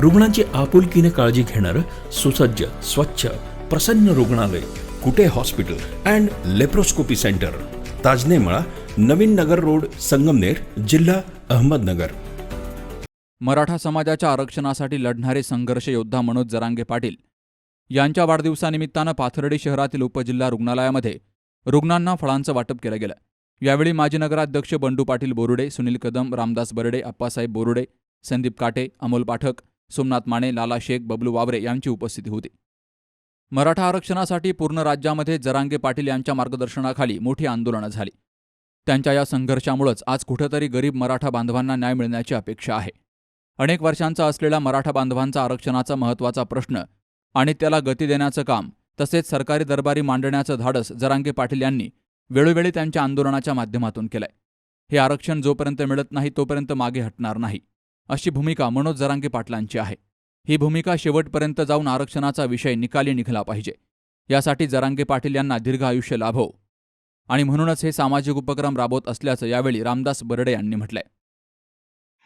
रुग्णांची आपुलकीने काळजी घेणारं सुसज्ज स्वच्छ प्रसन्न रुग्णालय Kute hospital and laparoscopy centre. Tajnemala Navin Nagar road Sangamner जिल्हा अहमदनगर. मराठा समाजाच्या आरक्षणासाठी लढणारे संघर्ष योद्धा मनोज जरांगे पाटील यांच्या वाढदिवसानिमित्तानं पाथर्डी शहरातील उपजिल्हा रुग्णालयामध्ये रुग्णांना फळांचं वाटप केलं गेलं. यावेळी माजी नगराध्यक्ष बंडू पाटील बोरुडे सुनील कदम रामदास बर्डे अप्पासाहेब बोरुडे संदीप काटे अमोल पाठक सोमनाथ माने लाला शेख बबलू वावरे यांची उपस्थिती होती. मराठा आरक्षणासाठी पूर्ण राज्यामध्ये जरांगे पाटील यांच्या मार्गदर्शनाखाली मोठी आंदोलनं झाली. त्यांच्या या संघर्षामुळंच आज कुठंतरी गरीब मराठा बांधवांना न्याय मिळण्याची अपेक्षा आहे. अनेक वर्षांचा असलेला मराठा बांधवांचा आरक्षणाचा महत्त्वाचा प्रश्न आणि त्याला गती देण्याचं काम तसेच सरकारी दरबारी मांडण्याचं धाडस जरांगे पाटील यांनी वेळोवेळी त्यांच्या आंदोलनाच्या माध्यमातून केलंय. हे आरक्षण जोपर्यंत मिळत नाही तोपर्यंत मागे हटणार नाही. अशी भूमिका मनोज जरांगे पाटलांची आहे. ही भूमिका शेवटपर्यंत जाऊन आरक्षणाचा विषय निकाली निघाला पाहिजे. यासाठी जरांगे पाटील यांना दीर्घ आयुष्य लाभो. आणि म्हणूनच हे सामाजिक उपक्रम राबवत असल्याचं यावेळी रामदास बर्डे यांनी म्हटलंय.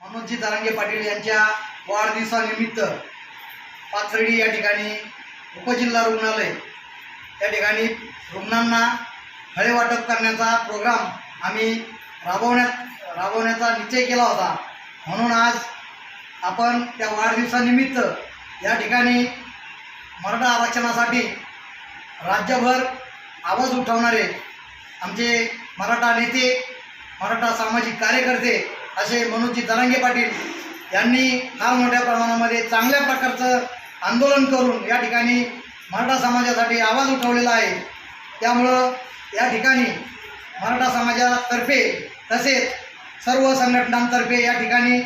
मनोजी जरांगे पाटील यांच्या वाढदिवसानिमित्त पाथर्डी या ठिकाणी उपजिल्हा रुग्णालय या ठिकाणी रुग्णांना फळे वाटप करण्याचा प्रोग्राम आम्ही राबवण्यात राबवण्याचा निश्चय केला होता. म्हणून आज आपण त्या वाढदिवसानिमित्त या ठिकाणी मराठा आरक्षणासाठी राज्यभर आवाज उठवणारे आमचे मराठा नेते मराठा सामाजिक कार्यकर्ते असे मनोजी दरांगे पाटील यांनी फार मोठ्या प्रमाणामध्ये चांगल्या प्रकारचं आंदोलन करून या ठिकाणी मराठा समाजासाठी आवाज उठवलेला आहे. त्यामुळं या ठिकाणी मराठा समाजातर्फे तसेच सर्व संघटनांतर्फे या ठिकाणी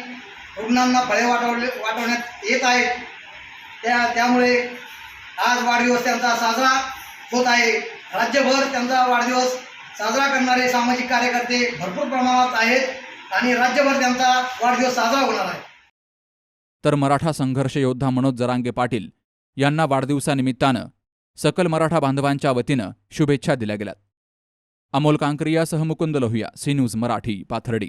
रुग्णांना फळे वाटवले वाटवण्यात येत आहेत. त्या त्यामुळे आज वाढदिवस त्यांचा साजरा होत आहे. राज्यभर त्यांचा वाढदिवस साजरा करणारे सामाजिक कार्यकर्ते भरपूर प्रमाणात आहेत आणि राज्यभर त्यांचा वाढदिवस साजरा होणार आहे. तर मराठा संघर्ष योद्धा मनोज जरांगे पाटील यांना वाढदिवसानिमित्तानं सकल मराठा बांधवांच्या वतीनं शुभेच्छा दिल्या गेल्यात. अमोल कांकरियासह मुकुंद लोहिया सी न्यूज मराठी पाथर्डी.